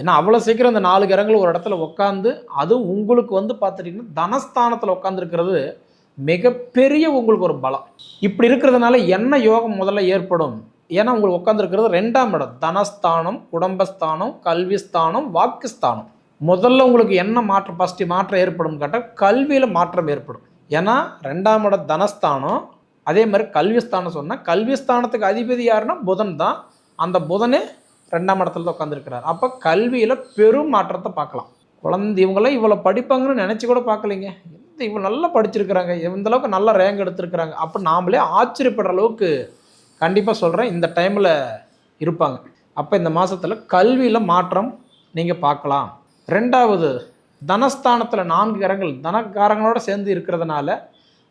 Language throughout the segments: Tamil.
ஏன்னா அவ்வளோ சீக்கிரம் இந்த நாலு கிரகங்கள் ஒரு இடத்துல உட்காந்து அதுவும் உங்களுக்கு வந்து பார்த்துட்டிங்கன்னா தனஸ்தானத்தில் உட்காந்துருக்கிறது மிகப்பெரிய உங்களுக்கு ஒரு பலம். இப்படி இருக்கிறதுனால என்ன யோகம் முதல்ல ஏற்படும்? ஏன்னா உங்களுக்கு உட்காந்துருக்கிறது ரெண்டாம் இடம். தனஸ்தானம் குடும்பஸ்தானம் கல்விஸ்தானம் வாக்குஸ்தானம். முதல்ல உங்களுக்கு என்ன மாற்றம் ஃபஸ்ட்டு மாற்றம் ஏற்படும் கேட்டால் கல்வியில் மாற்றம் ஏற்படும். ஏன்னா ரெண்டாம் இடம் தனஸ்தானம். அதே மாதிரி கல்விஸ்தானம் சொன்னால் கல்விஸ்தானத்துக்கு அதிபதி யாருன்னா புதன் தான். அந்த புதனே ரெண்டாம் இடத்துல தான் உட்காந்துருக்கிறார் அப்போ கல்வியில் பெரும் மாற்றத்தை பார்க்கலாம். குழந்தை இவங்களாம் இவ்வளோ படிப்பாங்கன்னு நினச்சி கூட பார்க்கலைங்க. இந்த இவ்வளோ நல்லா படிச்சிருக்கிறாங்க. எந்த அளவுக்கு நல்ல ரேங்க் எடுத்திருக்கிறாங்க. அப்போ நாமளே ஆச்சரியப்படுற அளவுக்கு கண்டிப்பாக சொல்கிறேன் இந்த டைமில் இருப்பாங்க. அப்போ இந்த மாதத்தில் கல்வியில் மாற்றம் நீங்கள் பார்க்கலாம். ரெண்டாவது தனஸ்தானத்தில் நான்கு கரங்கள் தனக்காரங்களோட சேர்ந்து இருக்கிறதுனால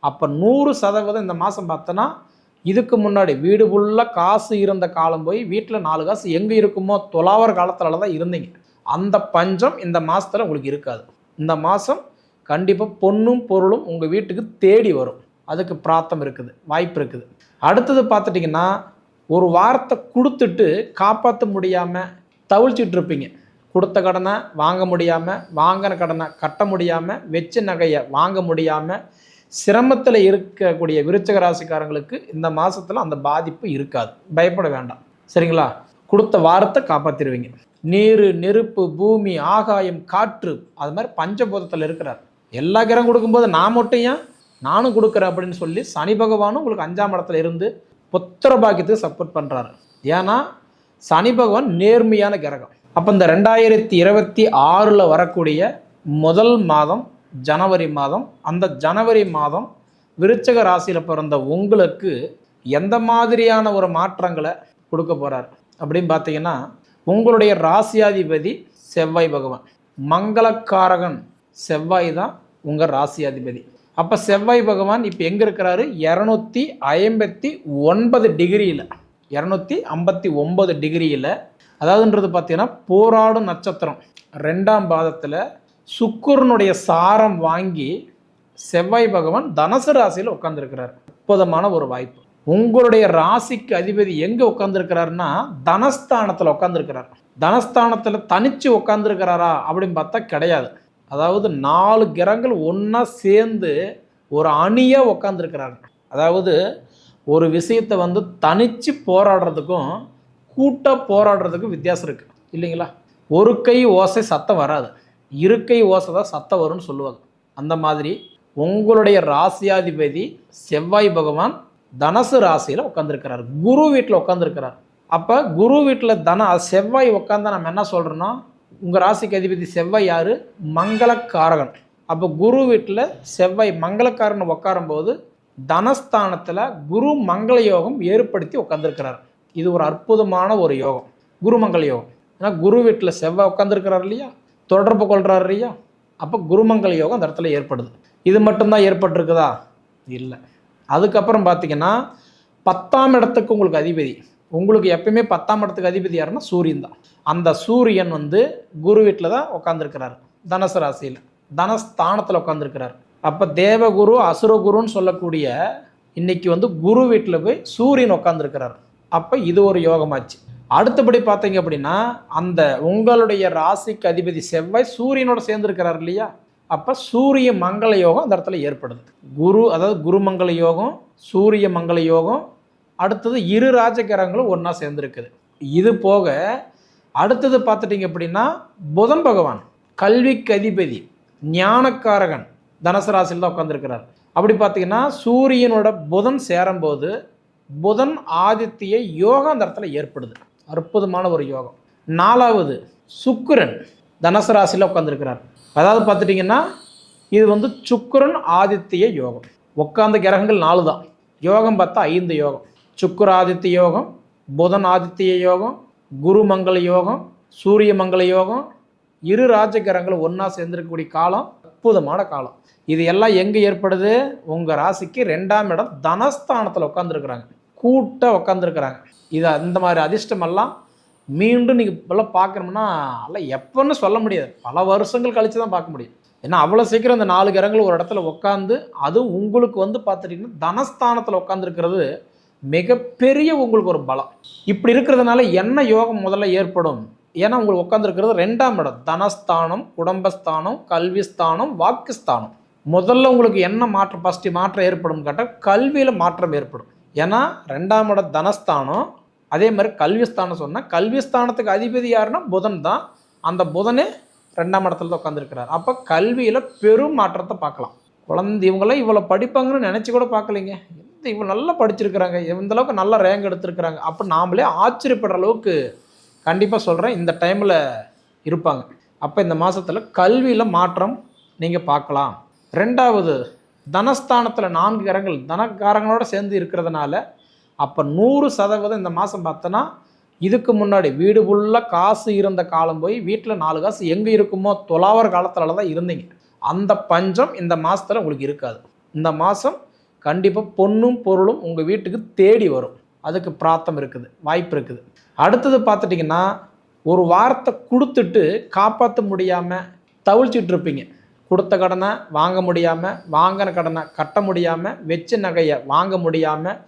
அப்போ நூறு சதவீதம் இந்த மாதம் பார்த்தோன்னா இதுக்கு முன்னாடி வீடு ஃபுல்லாக காசு இருந்த காலம் போய் வீட்டில் நாலு காசு எங்கே இருக்குமோ தொலாவர் காலத்தில் தான் இருந்தீங்க. அந்த பஞ்சம் இந்த மாதத்தில் உங்களுக்கு இருக்காது. இந்த மாதம் கண்டிப்பாக பொண்ணும் பொருளும் உங்கள் வீட்டுக்கு தேடி வரும். அதுக்கு பிராத்தம் இருக்குது வாய்ப்பு இருக்குது. அடுத்தது பார்த்துட்டிங்கன்னா ஒரு வாரத்தை கொடுத்துட்டு காப்பாற்ற முடியாமல் தவிழ்ச்சிட்டு இருப்பீங்க. கொடுத்த கடனை வாங்க முடியாமல் வாங்கின கடனை கட்ட முடியாமல் வெச்ச நகையை வாங்க முடியாமல் சிரமத்தில் இருக்கக்கூடிய விருச்சக ராசிக்காரங்களுக்கு இந்த மாதத்தில் அந்த பாதிப்பு இருக்காது. பயப்பட வேண்டாம். சரிங்களா? கொடுத்த வாரத்தை காப்பாற்றிடுவீங்க நீர் நெருப்பு பூமி ஆகாயம் காற்று அது மாதிரி பஞ்சபூதத்தில் இருக்கிறார். எல்லா கிரகம் கொடுக்கும்போது நான் மட்டும் ஏன்? நானும் கொடுக்குறேன் அப்படின்னு சொல்லி சனி பகவானும் உங்களுக்கு அஞ்சாம் இடத்துல இருந்து புத்திர பாக்கியத்துக்கு சப்போர்ட் பண்ணுறாரு ஏன்னா சனி பகவான் நேர்மையான கிரகம். அப்போ இந்த ரெண்டாயிரத்தி இருபத்தி ஆறில் வரக்கூடிய முதல் மாதம் ஜனவரி மாதம். அந்த ஜனவரி மாதம் விருச்சக ராசியில் பிறந்த உங்களுக்கு எந்த மாதிரியான ஒரு மாற்றங்களை கொடுக்க போகிறார் அப்படின்னு பார்த்தீங்கன்னா உங்களுடைய ராசியாதிபதி செவ்வாய் பகவான். மங்களக்காரகன் செவ்வாய் தான் உங்கள் ராசியாதிபதி. அப்போ செவ்வாய் பகவான் இப்போ எங்கே இருக்கிறாரு? இரநூத்தி ஐம்பத்தி ஒன்பது டிகிரியில். இரநூத்தி ஐம்பத்தி ஒம்பது டிகிரியில். அதாவதுன்றது பார்த்தீங்கன்னா போராடும் நட்சத்திரம். ரெண்டாம் பாதத்தில் சுக்குரனுடைய சாரம் வாங்கி செவ்வாய் பகவான் தனசு ராசியில் உட்காந்துருக்கிறார் அற்புதமான ஒரு வாய்ப்பு. உங்களுடைய ராசிக்கு அதிபதி எங்கே உட்காந்துருக்கிறாருன்னா தனஸ்தானத்தில் உட்காந்துருக்கிறார் தனஸ்தானத்தில் தனித்து உட்காந்துருக்கிறாரா அப்படின்னு பார்த்தா கிடையாது. அதாவது நாலு கிரகங்கள் ஒன்றா சேர்ந்து ஒரு அணியாக உட்காந்துருக்கிறாங்க அதாவது ஒரு விஷயத்தை வந்து தனித்து போராடுறதுக்கும் கூட்டாக போராடுறதுக்கும் வித்தியாசம் இருக்குது இல்லைங்களா? ஒரு கை ஓசை சத்தம் வராது. இருக்கை ஓசை தான் சத்தம் வரும்னு சொல்லுவாங்க. அந்த மாதிரி உங்களுடைய ராசியாதிபதி செவ்வாய் பகவான் தனசு ராசியில் உட்காந்துருக்கிறார் குரு வீட்டில் உட்காந்துருக்கிறார் அப்போ குரு வீட்டில் தன செவ்வாய் உட்காந்தா நம்ம என்ன சொல்கிறோன்னா உங்கள் ராசிக்கு அதிபதி செவ்வாய் யார்? மங்களக்காரகன். அப்போ குரு வீட்டில் செவ்வாய் மங்களக்காரன் உட்காரும்போது தனஸ்தானத்தில் குரு மங்கள யோகம் ஏற்படுத்தி உட்காந்துருக்கிறார் இது ஒரு அற்புதமான ஒரு யோகம். குரு மங்கள யோகம். ஏன்னா குரு வீட்டில் செவ்வாய் உட்காந்துருக்கிறார் இல்லையா? தொடர்பு கொள்கிறார் இல்லையா அப்போ குருமங்கல யோகம் அந்த இடத்துல ஏற்படுது. இது மட்டும்தான் ஏற்பட்டிருக்குதா? இல்லை. அதுக்கப்புறம் பார்த்தீங்கன்னா பத்தாம் இடத்துக்கு உங்களுக்கு அதிபதி. உங்களுக்கு எப்பயுமே பத்தாம் இடத்துக்கு அதிபதி யாருன்னா சூரியன் தான். அந்த சூரியன் வந்து குரு வீட்டில் தான் உட்காந்துருக்கிறார் தனுசு ராசியில். தனஸ்தானத்தில் உட்காந்துருக்கிறார் அப்போ தேவகுரு அசுரகுருன்னு சொல்லக்கூடிய இன்னைக்கு வந்து குரு வீட்டில் போய் சூரியன் உட்காந்துருக்கிறார் அப்போ இது ஒரு யோகமாச்சு. அடுத்தபடி பார்த்தீங்க அப்படின்னா அந்த உங்களுடைய ராசிக்கு அதிபதி செவ்வாய் சூரியனோட சேர்ந்துருக்கிறார் இல்லையா? அப்போ சூரிய மங்கள யோகம் அந்த இடத்துல ஏற்படுது. குரு அதாவது குரு மங்கள யோகம் சூரிய மங்கள யோகம் அடுத்தது இரு ராஜகிரகங்களும் ஒன்றா சேர்ந்துருக்குது. இது போக அடுத்தது பார்த்துட்டிங்க அப்படின்னா புதன் பகவான் கல்விக்கு அதிபதி ஞானக்காரகன் தனுசு ராசியில் தான் உட்காந்துருக்கிறார் அப்படி பார்த்தீங்கன்னா சூரியனோட புதன் சேரும்போது புதன் ஆதித்ய யோகம் அந்த இடத்துல ஏற்படுது. அற்புதமான ஒரு யோகம். நாலாவது சுக்கிரன் தனுசு ராசியில் உட்காந்துருக்கிறார் அதாவது பார்த்துட்டிங்கன்னா இது வந்து சுக்கரன் ஆதித்ய யோகம். உட்காந்த கிரகங்கள் நாலு தான் யோகம் பார்த்தா ஐந்து யோகம். சுக்கர ஆதித்ய யோகம் புதன் ஆதித்ய யோகம் குரு மங்கள யோகம் சூரிய மங்கள யோகம். இரு ராஜகிரகங்களும் ஒன்றா சேர்ந்துருக்கக்கூடிய காலம் அற்புதமான காலம். இது எல்லாம் எங்கே ஏற்படுது? உங்கள் ராசிக்கு ரெண்டாம் இடம் தனஸ்தானத்தில் உட்காந்துருக்குறாங்க கூட்டாக உட்காந்துருக்குறாங்க இது அந்த மாதிரி அதிர்ஷ்டமெல்லாம் மீண்டும் நீங்கள் இப்போல்லாம் பார்க்கணும்னா எல்லாம் எப்போன்னு சொல்ல முடியாது. பல வருஷங்கள் கழித்து தான் பார்க்க முடியும். ஏன்னா அவ்வளோ சீக்கிரம் இந்த நாலு கிரகங்கள் ஒரு இடத்துல உட்காந்து அதுவும் உங்களுக்கு வந்து பார்த்துட்டிங்கன்னா தனஸ்தானத்தில் உட்காந்துருக்கிறது மிகப்பெரிய உங்களுக்கு ஒரு பலம். இப்படி இருக்கிறதுனால என்ன யோகம் முதல்ல ஏற்படும்? ஏன்னா உங்களுக்கு உட்காந்துருக்கிறது ரெண்டாம் இடம். தனஸ்தானம் குடும்பஸ்தானம் கல்விஸ்தானம் வாக்குஸ்தானம். முதல்ல உங்களுக்கு என்ன மாற்றம் ஃபஸ்ட்டு மாற்றம் ஏற்படும் கேட்டால் கல்வியில் மாற்றம் ஏற்படும். ஏன்னா ரெண்டாம் இடம் தனஸ்தானம் அதே மாதிரி கல்விஸ்தானம் சொன்னால் கல்விஸ்தானத்துக்கு அதிபதி யாருன்னா புதன் தான். அந்த புதனே ரெண்டாம் இடத்துல தான் உட்காந்துருக்கிறார் அப்போ கல்வியில் பெரும் மாற்றத்தை பார்க்கலாம். குழந்தை இவங்களாம் இவ்வளோ படிப்பாங்கன்னு நினச்சி கூட பார்க்கலைங்க. இந்த இவ்வளோ நல்லா படிச்சிருக்கிறாங்க. இந்த அளவுக்கு நல்ல ரேங்க் எடுத்திருக்கிறாங்க. அப்போ நாமளே ஆச்சரியப்படுற அளவுக்கு கண்டிப்பாக சொல்கிறேன் இந்த டைமில் இருப்பாங்க. அப்போ இந்த மாதத்தில் கல்வியில் மாற்றம் நீங்கள் பார்க்கலாம். ரெண்டாவது தனஸ்தானத்தில் நான்கு கரங்கள் தனக்காரங்களோட சேர்ந்து இருக்கிறதுனால அப்போ நூறு சதவீதம் இந்த மாதம் பார்த்தோன்னா இதுக்கு முன்னாடி வீடு ஃபுல்லாக காசு இருந்த காலம் போய் வீட்டில் நாலு காசு எங்கே இருக்குமோ தொலாவர் காலத்தில் தான் இருந்தீங்க. அந்த பஞ்சம் இந்த மாதத்தில் உங்களுக்கு இருக்காது. இந்த மாதம் கண்டிப்பாக பொண்ணும் பொருளும் உங்கள் வீட்டுக்கு தேடி வரும். அதுக்கு பிராத்தம் இருக்குது வாய்ப்பு இருக்குது. அடுத்தது பார்த்துட்டிங்கன்னா ஒரு வாரத்தை கொடுத்துட்டு காப்பாற்ற முடியாமல் தவிழ்ச்சிட்டு இருப்பீங்க. கொடுத்த கடனை வாங்க முடியாமல் வாங்கின கடனை கட்ட முடியாமல் வெச்ச நகையை வாங்க முடியாமல்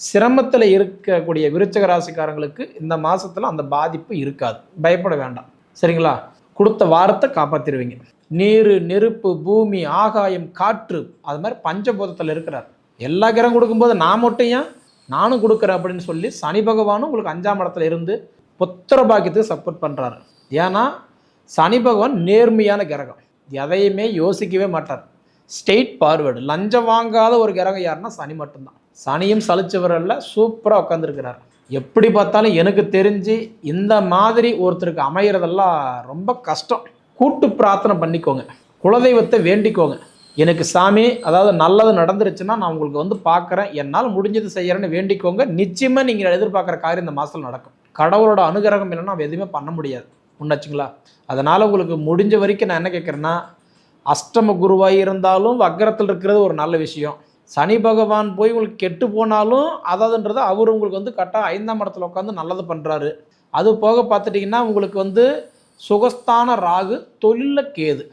சிரமத்தில் இருக்கக்கூடிய விருச்சக ராசிக்காரங்களுக்கு இந்த மாதத்தில் அந்த பாதிப்பு இருக்காது. பயப்பட வேண்டாம். சரிங்களா? கொடுத்த வாரத்தை காப்பாற்றிடுவீங்க நீர் நெருப்பு பூமி ஆகாயம் காற்று அது மாதிரி பஞ்சபூதத்தில் இருக்கிறார். எல்லா கிரகம் கொடுக்கும்போது நான் மட்டும் ஏன்? நானும் கொடுக்குறேன் அப்படின்னு சொல்லி சனி பகவானும் உங்களுக்கு அஞ்சாம் இடத்துல இருந்து புத்திர பாக்கியத்துக்கு சப்போர்ட் பண்ணுறாரு ஏன்னா சனி பகவான் நேர்மையான கிரகம். எதையுமே யோசிக்கவே மாட்டார். ஸ்டெயிட் ஃபார்வேர்டு லஞ்சம் வாங்காத ஒரு கிரகம் யாருன்னா சனி மட்டும்தான். சனியும் சலிச்சவர் சூப்பராக உட்காந்துருக்கிறார் எப்படி பார்த்தாலும் எனக்கு தெரிஞ்சு இந்த மாதிரி ஒருத்தருக்கு அமைகிறதெல்லாம் ரொம்ப கஷ்டம். கூட்டு பிரார்த்தனை பண்ணிக்கோங்க. குலதெய்வத்தை வேண்டிக்கோங்க. எனக்கு சாமி அதாவது நல்லது நடந்துருச்சுன்னா நான் உங்களுக்கு வந்து பார்க்குறேன். என்னால் முடிஞ்சது செய்கிறேன்னு வேண்டிக்கோங்க. நிச்சயமாக நீங்கள் எதிர்பார்க்குற காரியம் இந்த மாதத்தில் நடக்கும். கடவுளோட அனுகிரகம் இல்லைன்னா நம்ம எதுவுமே பண்ண முடியாது. முன்னாச்சுங்களா அதனால் உங்களுக்கு முடிஞ்ச வரைக்கும் நான் என்ன கேட்குறேன்னா அஷ்டம குருவாக இருந்தாலும் வக்கரத்தில் இருக்கிறது ஒரு நல்ல விஷயம். சனி பகவான் போய் உங்களுக்கு கெட்டு போனாலும் அதாவதுன்றது அவர் உங்களுக்கு வந்து கரெக்டாக ஐந்தாம் இடத்துல உட்காந்து நல்லது பண்ணுறாரு அது போக பார்த்துட்டிங்கன்னா உங்களுக்கு வந்து சுகஸ்தான ராகு தொழிலில் கேது.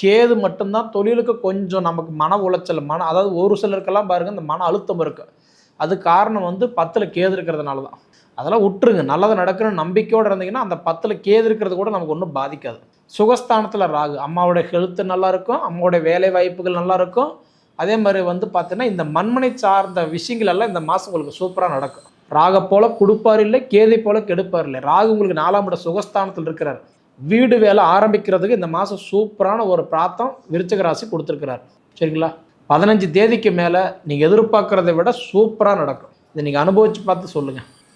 கேது மட்டும்தான் தொழிலுக்கு கொஞ்சம் நமக்கு மன உளைச்சல் மன அதாவது ஒரு சிலருக்கெல்லாம் பாருங்கள் இந்த மன அழுத்தம் இருக்குது அது காரணம் வந்து பத்தில் கேது இருக்கிறதுனால தான் அதெல்லாம் விட்டுருங்க நல்லது நடக்கணும்னு நம்பிக்கையோடு இருந்தீங்கன்னா அந்த பத்தில் கேது இருக்கிறது கூட நமக்கு ஒன்றும் பாதிக்காது. சுகஸ்தானத்தில் ராகு. அம்மாவோட ஹெல்த்து நல்லா இருக்கும். அம்மாவோட வேலை வாய்ப்புகள் நல்லா இருக்கும். அதே மாதிரி வந்து பார்த்தீங்கன்னா இந்த மண்மனை சார்ந்த விஷயங்கள் எல்லாம் இந்த மாதம் உங்களுக்கு சூப்பராக நடக்கும். ராக போல கொடுப்பார் இல்லை கேதை போல கெடுப்பார் இல்லை. ராகு உங்களுக்கு நாலாம் இட சுகஸ்தானத்தில் இருக்கிறார். வீடு வேலை ஆரம்பிக்கிறதுக்கு இந்த மாதம் சூப்பரான ஒரு பிராத்தம் விருச்சக ராசி கொடுத்துருக்கிறார். சரிங்களா? பதினஞ்சு தேதிக்கு மேலே நீங்கள் எதிர்பார்க்குறத விட சூப்பராக நடக்கும். இதை நீங்கள் அனுபவித்து பார்த்து சொல்லுங்கள்